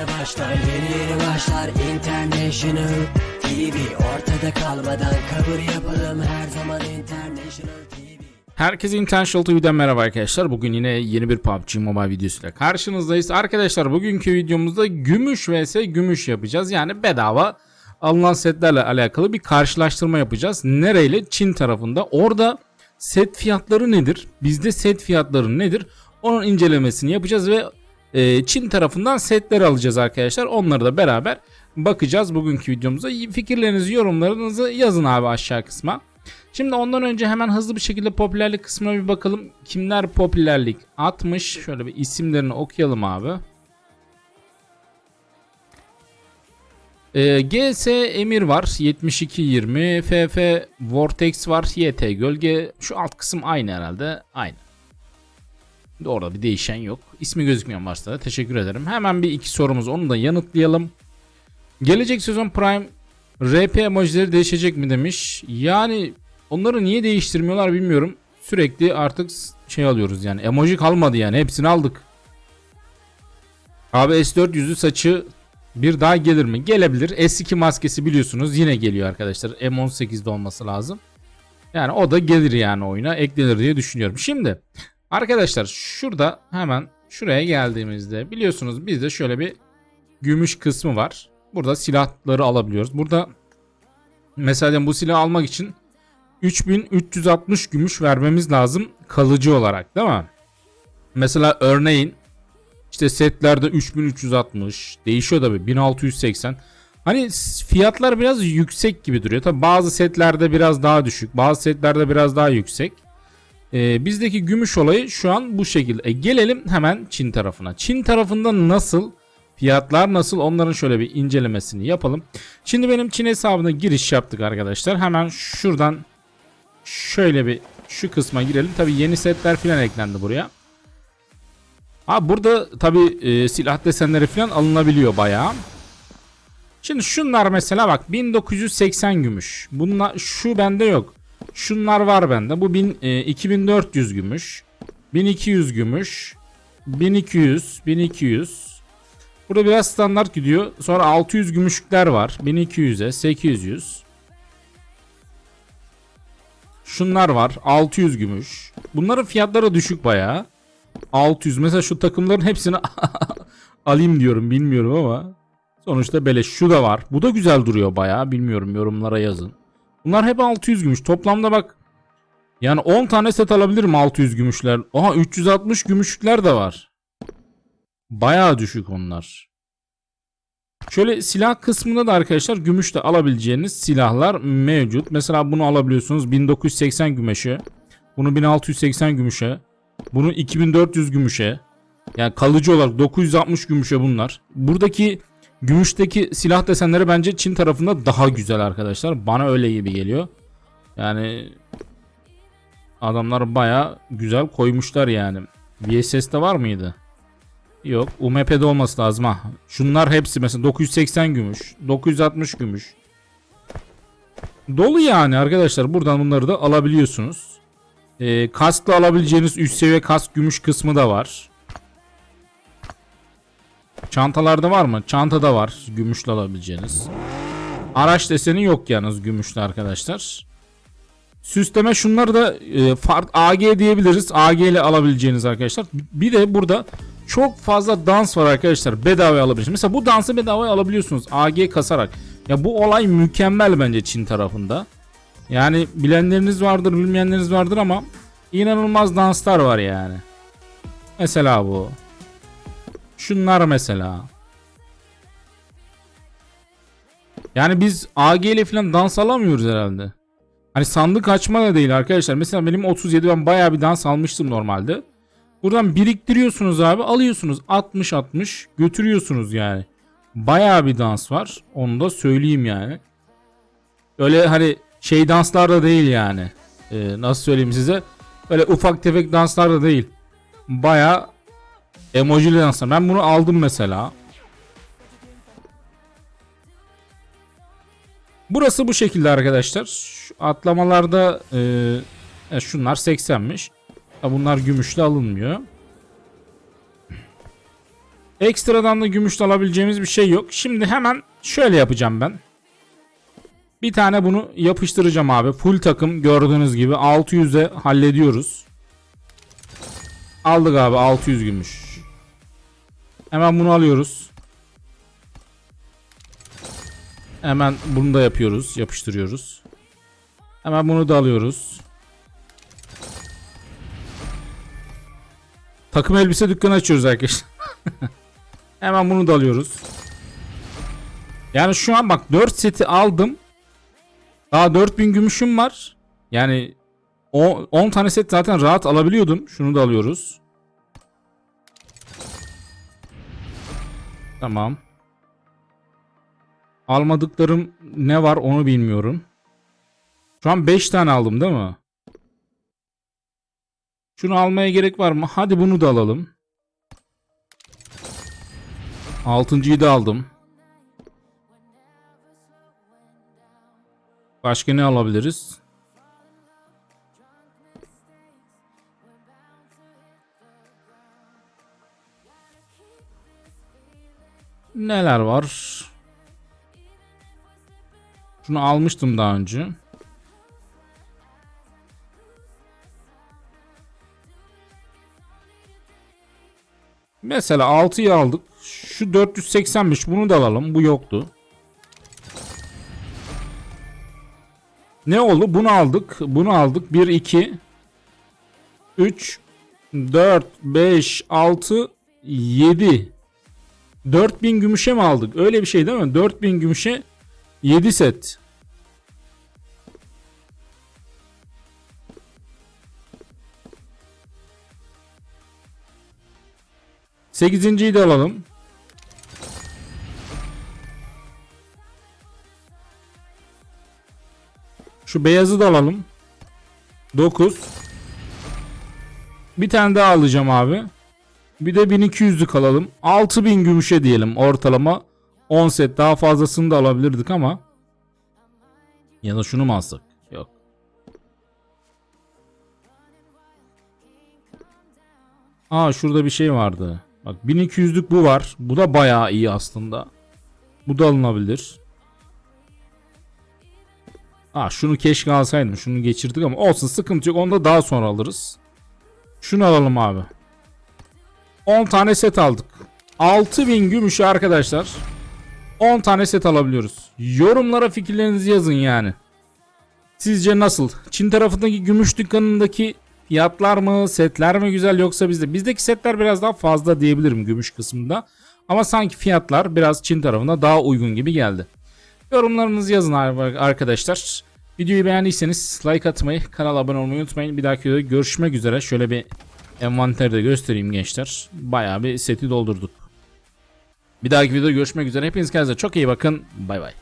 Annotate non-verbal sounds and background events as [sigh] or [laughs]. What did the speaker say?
yeni başlar Yeni yeni başlar International TV Ortada kalmadan kabul yapalım Her zaman International TV Herkese Intentional TV'den merhaba arkadaşlar. Bugün yine yeni bir PUBG Mobile videosuyla karşınızdayız. Arkadaşlar bugünkü videomuzda gümüş vs gümüş yapacağız. Yani bedava alınan setlerle alakalı bir karşılaştırma yapacağız. Nereyle? Çin tarafında. Orada set fiyatları nedir? Bizde set fiyatları nedir? Onun incelemesini yapacağız ve e, Çin tarafından setleri alacağız arkadaşlar. Onları da beraber bakacağız bugünkü videomuzda. Fikirlerinizi, yorumlarınızı yazın abi aşağı kısma. Şimdi ondan önce hemen hızlı bir şekilde popülerlik kısmına bir bakalım. Kimler popülerlik atmış? Şöyle bir isimlerini okuyalım abi. Ee, GS Emir var 7220 FF Vortex var YT Gölge şu alt kısım aynı herhalde aynı. Orada bir değişen yok. İsmi gözükmeyen varsa da teşekkür ederim. Hemen bir iki sorumuz onu da yanıtlayalım. Gelecek sezon Prime RP emojileri değişecek mi demiş. Yani onları niye değiştirmiyorlar bilmiyorum. Sürekli artık şey alıyoruz yani. Emoji kalmadı yani. Hepsini aldık. Abi S400'ü saçı bir daha gelir mi? Gelebilir. S2 maskesi biliyorsunuz yine geliyor arkadaşlar. M18'de olması lazım. Yani o da gelir yani oyuna eklenir diye düşünüyorum. Şimdi arkadaşlar şurada hemen şuraya geldiğimizde biliyorsunuz bizde şöyle bir gümüş kısmı var. Burada silahları alabiliyoruz. Burada mesela bu silahı almak için 3360 gümüş vermemiz lazım kalıcı olarak değil mi? Mesela örneğin işte setlerde 3360 değişiyor tabi 1680. Hani fiyatlar biraz yüksek gibi duruyor. Tabi bazı setlerde biraz daha düşük, bazı setlerde biraz daha yüksek. Ee, bizdeki gümüş olayı şu an bu şekilde. E, gelelim hemen Çin tarafına. Çin tarafında nasıl Fiyatlar nasıl onların şöyle bir incelemesini yapalım. Şimdi benim Çin hesabına giriş yaptık arkadaşlar. Hemen şuradan şöyle bir şu kısma girelim. Tabi yeni setler falan eklendi buraya. Ha burada tabi e, silah desenleri falan alınabiliyor bayağı. Şimdi şunlar mesela bak 1980 gümüş. Bunlar şu bende yok. Şunlar var bende. Bu bin, e, 2400 gümüş. 1200 gümüş. 1200, 1200. Burada biraz standart gidiyor. Sonra 600 gümüşlükler var. 1200'e 800. Şunlar var. 600 gümüş. Bunların fiyatları düşük bayağı. 600. Mesela şu takımların hepsini [laughs] alayım diyorum. Bilmiyorum ama. Sonuçta beleş. Şu da var. Bu da güzel duruyor bayağı. Bilmiyorum yorumlara yazın. Bunlar hep 600 gümüş. Toplamda bak. Yani 10 tane set alabilirim 600 gümüşler. Aha 360 gümüşlükler de var. Bayağı düşük onlar. Şöyle silah kısmında da arkadaşlar gümüşle alabileceğiniz silahlar mevcut. Mesela bunu alabiliyorsunuz 1980 gümüşe. Bunu 1680 gümüşe. Bunu 2400 gümüşe. Yani kalıcı olarak 960 gümüşe bunlar. Buradaki gümüşteki silah desenleri bence Çin tarafında daha güzel arkadaşlar. Bana öyle gibi geliyor. Yani adamlar baya güzel koymuşlar yani. VSS'de var mıydı? Yok. UMP'de olması lazım ha. Şunlar hepsi mesela 980 gümüş. 960 gümüş. Dolu yani arkadaşlar. Buradan bunları da alabiliyorsunuz. Ee, kaskla alabileceğiniz üst seviye kask gümüş kısmı da var. Çantalarda var mı? Çantada var. Gümüşle alabileceğiniz. Araç deseni yok yalnız gümüşlü arkadaşlar. Süsleme şunları da e, fart AG diyebiliriz. AG ile alabileceğiniz arkadaşlar. Bir de burada çok fazla dans var arkadaşlar. Bedava alabilirsiniz. Mesela bu dansı bedava alabiliyorsunuz. AG kasarak. Ya bu olay mükemmel bence Çin tarafında. Yani bilenleriniz vardır, bilmeyenleriniz vardır ama inanılmaz danslar var yani. Mesela bu. Şunlar mesela. Yani biz AG ile falan dans alamıyoruz herhalde. Hani sandık açma da değil arkadaşlar. Mesela benim 37 ben bayağı bir dans almıştım normalde. Buradan biriktiriyorsunuz abi alıyorsunuz 60-60 götürüyorsunuz yani. Bayağı bir dans var onu da söyleyeyim yani. Öyle hani şey danslar da değil yani. Ee, nasıl söyleyeyim size. Öyle ufak tefek danslar da değil. Bayağı emojili danslar. Ben bunu aldım mesela. Burası bu şekilde arkadaşlar. Şu atlamalarda e, şunlar 80'miş. Bunlar gümüşle alınmıyor. Ekstradan da gümüş de alabileceğimiz bir şey yok. Şimdi hemen şöyle yapacağım ben. Bir tane bunu yapıştıracağım abi. Full takım gördüğünüz gibi 600'e hallediyoruz. Aldık abi 600 gümüş. Hemen bunu alıyoruz. Hemen bunu da yapıyoruz. Yapıştırıyoruz. Hemen bunu da alıyoruz. Takım elbise dükkanı açıyoruz arkadaşlar. [laughs] Hemen bunu da alıyoruz. Yani şu an bak 4 seti aldım. Daha 4000 gümüşüm var. Yani o 10 tane set zaten rahat alabiliyordum. Şunu da alıyoruz. Tamam. Almadıklarım ne var onu bilmiyorum. Şu an 5 tane aldım değil mi? Şunu almaya gerek var mı? Hadi bunu da alalım. Altıncıyı da aldım. Başka ne alabiliriz? Neler var? Şunu almıştım daha önce. Mesela 6'yı aldık. Şu 480'miş. Bunu da alalım. Bu yoktu. Ne oldu? Bunu aldık. Bunu aldık. 1, 2, 3, 4, 5, 6, 7. 4000 gümüşe mi aldık? Öyle bir şey değil mi? 4000 gümüşe 7 set. Sekizinciyi de alalım. Şu beyazı da alalım. 9. Bir tane daha alacağım abi. Bir de 1200'lük alalım. 6000 gümüşe diyelim ortalama. 10 set daha fazlasını da alabilirdik ama. Ya da şunu mu alsak? Yok. Aa şurada bir şey vardı. Bak 1200'lük bu var. Bu da bayağı iyi aslında. Bu da alınabilir. Aa şunu keşke alsaydım. Şunu geçirdik ama olsun sıkıntı yok. Onu da daha sonra alırız. Şunu alalım abi. 10 tane set aldık. 6000 gümüş arkadaşlar. 10 tane set alabiliyoruz. Yorumlara fikirlerinizi yazın yani. Sizce nasıl? Çin tarafındaki gümüş dükkanındaki fiyatlar mı, setler mi güzel yoksa bizde? Bizdeki setler biraz daha fazla diyebilirim gümüş kısmında. Ama sanki fiyatlar biraz Çin tarafında daha uygun gibi geldi. Yorumlarınızı yazın arkadaşlar. Videoyu beğendiyseniz like atmayı, kanala abone olmayı unutmayın. Bir dahaki videoda görüşmek üzere. Şöyle bir envanteri de göstereyim gençler. Bayağı bir seti doldurduk. Bir dahaki videoda görüşmek üzere. Hepiniz kendinize çok iyi bakın. Bay bay.